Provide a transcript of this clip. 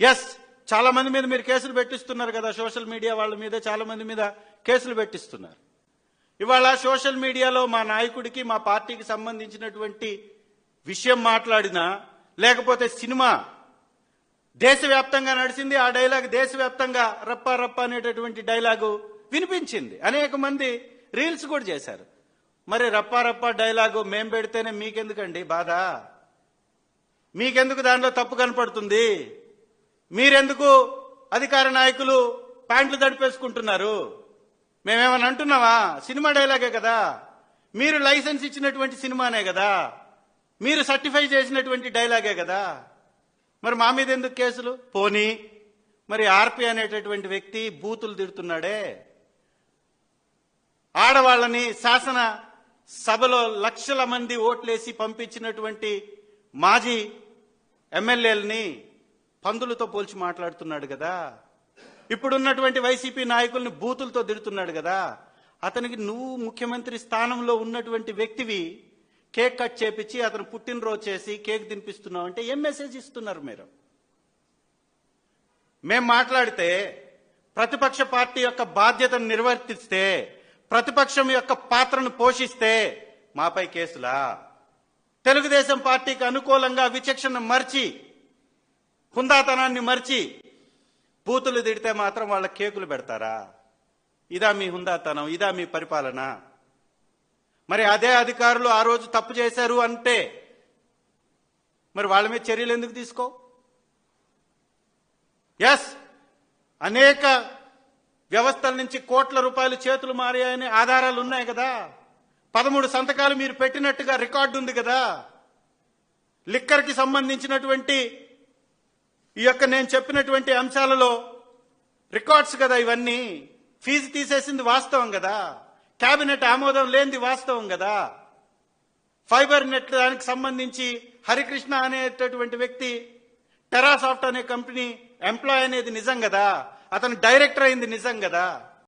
Yes చాలా మంది మీద మీరు కేసులు పెట్టిస్తున్నారు కదా సోషల్ మీడియా వాళ్ళ మీద చాలా మంది మీద కేసులు పెట్టిస్తున్నారు. ఇవాళ సోషల్ మీడియాలో మా నాయకుడికి మా పార్టీకి సంబంధించినటువంటి విషయం మాట్లాడినా లేకపోతే సినిమా దేశవ్యాప్తంగా నడిచింది ఆ డైలాగ్ దేశవ్యాప్తంగా రప్ప రప్ప అనేటటువంటి డైలాగు వినిపించింది. అనేక మంది రీల్స్ కూడా చేశారు. మరి రప్ప రప్ప డైలాగు మేం పెడితేనే మీకెందుకండి బాధ? మీకెందుకు దానిలో తప్పు కనపడుతుంది? మీరెందుకు అధికార నాయకులు ప్యాంట్లు తడిపేసుకుంటున్నారు? మేమేమని అంటున్నావా సినిమా డైలాగే కదా. మీరు లైసెన్స్ ఇచ్చినటువంటి సినిమానే కదా. మీరు సర్టిఫై చేసినటువంటి డైలాగే కదా. మరి మా మీద ఎందుకు కేసులు? పోనీ మరి ఆర్పి అనేటటువంటి వ్యక్తి బూతులు తిడుతున్నాడే. ఆడవాళ్ళని శాసన సభలో లక్షల మంది ఓట్లేసి పంపించినటువంటి మాజీ ఎమ్మెల్యేలని పందులతో పోల్చి మాట్లాడుతున్నాడు కదా. ఇప్పుడున్నటువంటి వైసీపీ నాయకుల్ని బూతులతో తిడుతున్నాడు కదా. అతనికి నువ్వు ముఖ్యమంత్రి స్థానంలో ఉన్నటువంటి వ్యక్తివి కేక్ కట్ చేపించి అతను పుట్టినరోజు చేసి కేక్ తినిపిస్తున్నావు అంటే ఏం మెసేజ్ ఇస్తున్నారు మీరు? మేం మాట్లాడితే ప్రతిపక్ష పార్టీ యొక్క బాధ్యతను నిర్వర్తిస్తే ప్రతిపక్షం యొక్క పాత్రను పోషిస్తే మాపై కేసులా? తెలుగుదేశం పార్టీకి అనుకూలంగా విచక్షణ మర్చి హుందాతనాన్ని మర్చి బూతులు తిడితే మాత్రం వాళ్ళ కేకులు పెడతారా? ఇదా మీ హుందాతనం ఇదా మీ పరిపాలన. మరి అదే అధికారులు ఆ రోజు తప్పు చేశారు అంటే మరి వాళ్ళ మీద చర్యలు ఎందుకు తీసుకో? ఎస్ అనేక వ్యవస్థల నుంచి కోట్ల రూపాయలు చేతులు మారాయని ఆధారాలు ఉన్నాయి కదా. పదమూడు సంతకాలు మీరు పెట్టినట్టుగా రికార్డు ఉంది కదా. లిక్కర్కి సంబంధించినటువంటి ఈ యొక్క నేను చెప్పినటువంటి అంశాలలో రికార్డ్స్ కదా ఇవన్నీ. ఫీజు తీసేసింది వాస్తవం కదా. కేబినెట్ ఆమోదం లేనిది వాస్తవం కదా. ఫైబర్ నెట్ దానికి సంబంధించి హరికృష్ణ అనేటటువంటి వ్యక్తి టెరాసాఫ్ట్ అనే కంపెనీ ఎంప్లాయ్ అనేది నిజం కదా. అతను డైరెక్టర్ అయింది నిజం కదా.